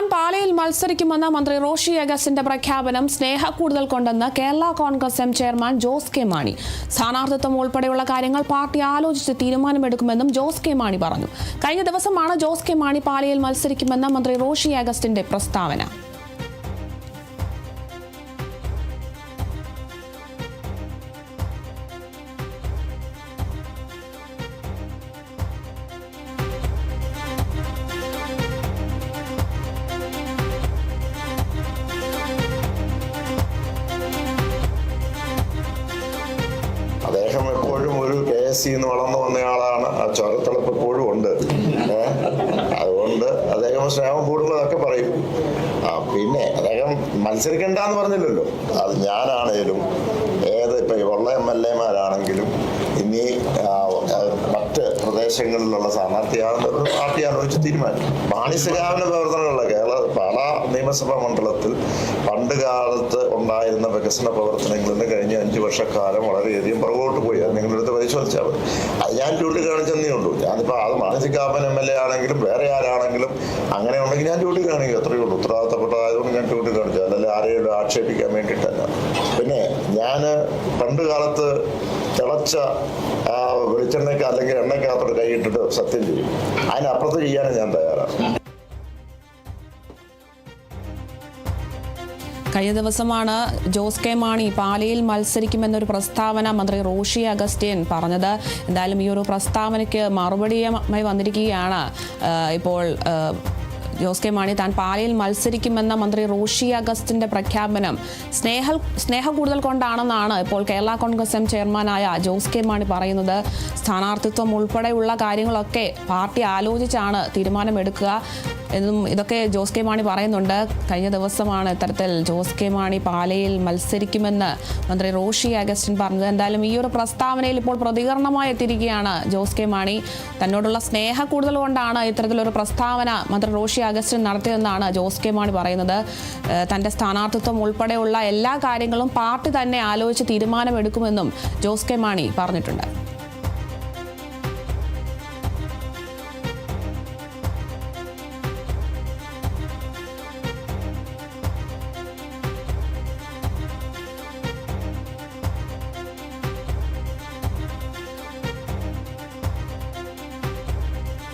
താൻ പാലയിൽ മത്സരിക്കുമെന്ന മന്ത്രി റോഷി അഗസ്റ്റിന്റെ പ്രഖ്യാപനം സ്നേഹ കൂടുതൽ കൊണ്ടെന്ന് Kerala Congress M chairman Jose K Mani. സ്ഥാനാർത്ഥിത്വം ഉൾപ്പെടെയുള്ള കാര്യങ്ങൾ പാർട്ടി ആലോചിച്ച് തീരുമാനമെടുക്കുമെന്നും ജോസ് കെ മാണി പറഞ്ഞു. കഴിഞ്ഞ ദിവസമാണ് ജോസ് കെ മാണി പാലയിൽ മത്സരിക്കുമെന്ന മന്ത്രി റോഷി അഗസ്റ്റിന്റെ പ്രസ്താവന. സി എന്ന് വളർന്നു വന്നയാളാണ് ആ ചോരത്തിളപ്പ് എപ്പോഴും ഉണ്ട്. അതുകൊണ്ട് അദ്ദേഹം സ്നേഹം കൂടുന്നതൊക്കെ പറയും. ആ പിന്നെ അദ്ദേഹം മത്സരിക്കണ്ടെന്ന് പറഞ്ഞില്ലല്ലോ. അത് ഞാനാണേലും ഏത് ഇപ്പൊ ഉള്ള എം എൽ എമാരാണെങ്കിലും ഇനി മറ്റ് പ്രദേശങ്ങളിലുള്ള സ്ഥാനാർത്ഥിയാണെന്ന് ഒരു പാർട്ടി ആലോചിച്ച് തീരുമാനിക്കും. മാണിസകാവിന്റെ പ്രവർത്തനങ്ങളിലെ കേരള പാല നിയമസഭാ മണ്ഡലത്തിൽ പണ്ട് കാലത്ത് ഉണ്ടായിരുന്ന വികസന പ്രവർത്തനങ്ങളിൽ കഴിഞ്ഞ അഞ്ചു വർഷക്കാലം വളരെയധികം പുറകോട്ട് പോയി. അത് പരിശോധിച്ചാൽ മതി. അത് ഞാൻ ചൂണ്ടിക്കാണിച്ചെന്നേ ഉള്ളൂ. ഞാനിപ്പോൾ അത് മാനസികാപ്പൻ എം എൽ എ ആണെങ്കിലും വേറെ ആരാണെങ്കിലും അങ്ങനെ ഉണ്ടെങ്കിൽ ഞാൻ ചൂണ്ടിക്കാണിക്കും അത്രയേ ഉള്ളൂ. ഉത്തരവാദിത്തപ്പെട്ടതായതുകൊണ്ട് ഞാൻ ചൂണ്ടിക്കാണിച്ചു അതല്ല ആരെയും ആക്ഷേപിക്കാൻ വേണ്ടിയിട്ടല്ല. പിന്നെ ഞാൻ പണ്ട് കാലത്ത് തിളച്ച വെളിച്ചെണ്ണയ്ക്ക് അല്ലെങ്കിൽ എണ്ണയ്ക്കകത്തോട് കൈയിട്ടിട്ട് സത്യം ചെയ്യും. അതിനപ്പുറത്ത് ചെയ്യാനും ഞാൻ തയ്യാറാണ്. കഴിഞ്ഞ ദിവസമാണ് ജോസ് കെ മാണി പാലയിൽ മത്സരിക്കുമെന്നൊരു പ്രസ്താവന മന്ത്രി റോഷി അഗസ്റ്റ്യൻ പറഞ്ഞത്. എന്തായാലും ഈ ഒരു പ്രസ്താവനയ്ക്ക് മറുപടിയുമായി വന്നിരിക്കുകയാണ്. ഇപ്പോൾ ജോസ് കെ മാണി താൻ പാലയിൽ മത്സരിക്കുമെന്ന മന്ത്രി റോഷി അഗസ്റ്റിന്റെ പ്രഖ്യാപനം. സ്നേഹ സ്നേഹ കൂടുതൽ കൊണ്ടാണെന്നാണ് ഇപ്പോൾ കേരള കോൺഗ്രസ് എം ചെയർമാനായ ജോസ് കെ മാണി പറയുന്നത്. സ്ഥാനാർത്ഥിത്വം ഉൾപ്പെടെയുള്ള കാര്യങ്ങളൊക്കെ പാർട്ടി ആലോചിച്ചാണ് തീരുമാനമെടുക്കുക എന്നും ഇതൊക്കെ ജോസ് കെ മാണി പറയുന്നുണ്ട്. കഴിഞ്ഞ ദിവസമാണ് ഇത്തരത്തിൽ ജോസ് കെ മാണി പാലയിൽ മത്സരിക്കുമെന്ന് മന്ത്രി റോഷി അഗസ്റ്റിൻ പറഞ്ഞത്. എന്തായാലും ഈ ഒരു പ്രസ്താവനയിൽ ഇപ്പോൾ പ്രതികരണമായി എത്തിയിരിക്കുകയാണ് ജോസ് കെ മാണി. തന്നോടുള്ള സ്നേഹ കൂടുതൽ കൊണ്ടാണ് ഇത്തരത്തിലൊരു പ്രസ്താവന മന്ത്രി റോഷി അഗസ്റ്റിൻ നടത്തിയതെന്നാണ് ജോസ് കെ മാണി പറയുന്നത്. തന്റെ സ്ഥാനാർത്ഥിത്വം ഉൾപ്പെടെയുള്ള എല്ലാ കാര്യങ്ങളും പാർട്ടി തന്നെ ആലോചിച്ച് തീരുമാനമെടുക്കുമെന്നും ജോസ് കെ മാണി പറഞ്ഞിട്ടുണ്ട്.